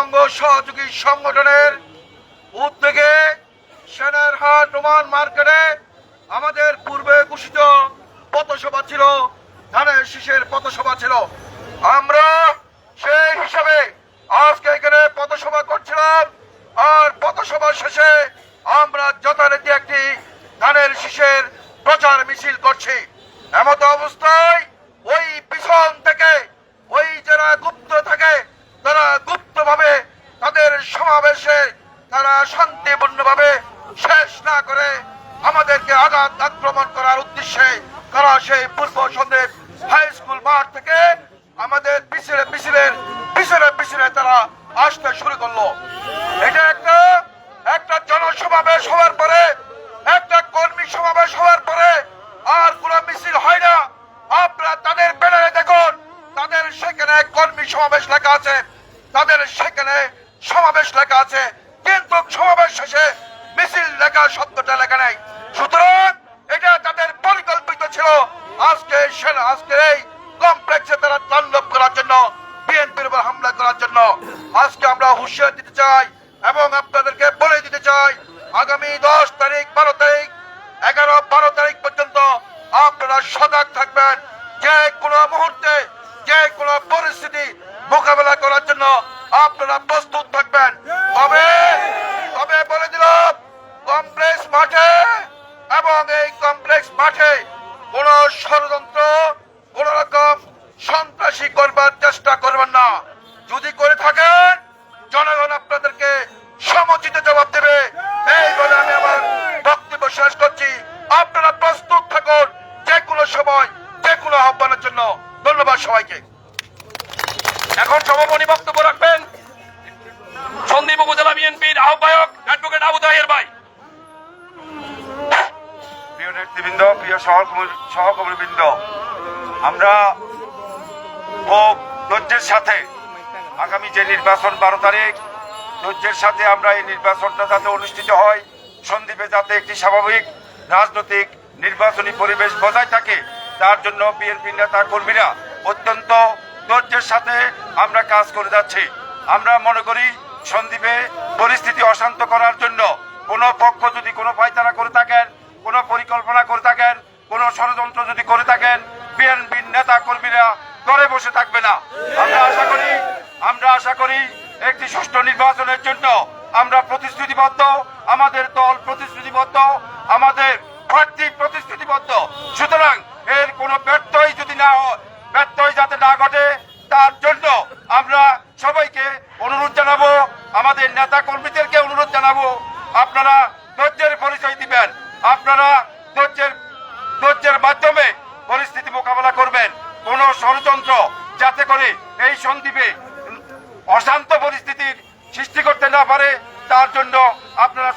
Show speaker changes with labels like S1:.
S1: অঙ্গ সহযোগী সংগঠনের উদ্যোগে সেনারহাট রোমান মার্কেটে আমাদের পূর্বে ঘোষিত পথসভা ছিল, ধানের শীষের পথসভা ছিল। আমরা সেই হিসাবে আজকে এখানে পথসভা করছিলাম, আর পথসভা শেষে আমরা যথারীতি একটি ধানের শীষের প্রচার মিছিল করছি। এমত অবস্থায় ওই পিছন থেকে ওই যারা গুপ্ত থাকে তারা গুপ্তভাবে তাদের সমাবেশে তারা শান্তিপূর্ণভাবে শেষ না করে আমাদেরকে আঘাত আক্রমণ করার উদ্দেশ্যে তারা সেই পূর্ব সন্দেহ হাই স্কুল মাঠ থেকে আমাদের পিছনে পিছনের পিছনে পিছনে তারা আসতে শুরু করল। এটা একটা একটা জনসমাবেশ হওয়ার পরে, একটা কর্মী সমাবেশ হওয়ার পরে আর কোন মিছিল হয় না। আপনারা তাদের সেখানে কর্মী সমাবেশ লেখা আছে। তাদের সেখানে সমাবেশ লেখা আছে। কিন্তু সমাবেশ শেষে মিছিল লেখা শব্দটা লেখা নেই। সুতরাং এটা তাদের পরিকল্পিত ছিল। আজকে আজকে এই কমপ্লেক্সে তারা তাণ্ডব করার জন্য, বিএনপির উপর হামলা করার জন্য আজকে আমরা হুঁশিয়ার দিতে চাই এবং আপনাদেরকে বলে দিতে চাই, আগামী দশ তারিখ, বারো তারিখ, এগারো, বারো তারিখ পর্যন্ত আপনারা সজাগ থাকবেন। যে কোনো মুহূর্তে পরিস্থিতি মোকাবেলা করার জন্য আপনারা প্রস্তুত থাকবেন। তবে তবে বলে দিলাম, কমপ্লেক্স মাঠে এবং এই কমপ্লেক্স মাঠে কোন ষড়যন্ত্র, কোন রকম সন্ত্রাসী করবার চেষ্টা করবেন না। যদি করে থাকেন, জনগণ আপনাদেরকে সমুচিত জবাব দেবে। এই বলে আমি আমার বক্তব্য শেষ করছি। আপনারা প্রস্তুত থাকুন যে কোনো সময় যে কোনো আহ্বানের জন্য। ধন্যবাদ সবাইকে।
S2: এখন সভাপতি বক্তব্য রাখবেন। সন্দীপ উপজেলা বিএনপির আহ্বায়ক অ্যাডভোকেট আবু তাহের ভাই।
S3: প্রিয় নেতৃবৃন্দ, প্রিয় সহকর্মী সহকর্মীবৃন্দ, আমরা খুব ধৈর্যের সাথে আগামী যে নির্বাচন বারো তারিখ, ধৈর্যের সাথে আমরা এই নির্বাচনটা যাতে অনুষ্ঠিত হয় সন্দ্বীপে যাতে একটি স্বাভাবিক রাজনৈতিক নির্বাচনী পরিবেশ বজায় থাকে, তার জন্য বিএনপি নেতা কর্মীরা অত্যন্ত ধৈর্যের সাথে আমরা কাজ করে যাচ্ছি। আমরা মনে করি সন্দ্বীপে পরিস্থিতি অশান্ত করার জন্য কোনো পক্ষ যদি কোনো পায়তারা করে থাকেন, কোনো পরিকল্পনা করে থাকেন, কোনো ষড়যন্ত্র যদি করে থাকেন বিএনপির নেতা কর্মীরা ঘরে বসে থাকবে না। আমরা আশা করি, আমরা আশা করি একটি সুষ্ঠু নির্বাচনের জন্য আমরা প্রতিশ্রুতিবদ্ধ, আমাদের দল প্রতিশ্রুতিবদ্ধ, আমাদের প্রার্থী প্রতিশ্রুতিবদ্ধ। সুতরাং এর কোনো ব্যর্থই যদি না হয় ব্যর্থই যাতে না ঘটে, তার জন্য আমরা সবাইকে অনুরোধ জানাব, আমাদের নেতা কর্মীদেরকে অনুরোধ জানাব, আপনারা ধৈর্যের পরিচয় দিবেন, আপনারা ধৈর্যের ধৈর্যের মাধ্যমে পরিস্থিতি মোকাবেলা করবেন। কোন ষড়যন্ত্র যাতে করে এই সন্দ্বীপে অশান্ত পরিস্থিতির সৃষ্টি করতে না পারে, তার জন্য আপনারা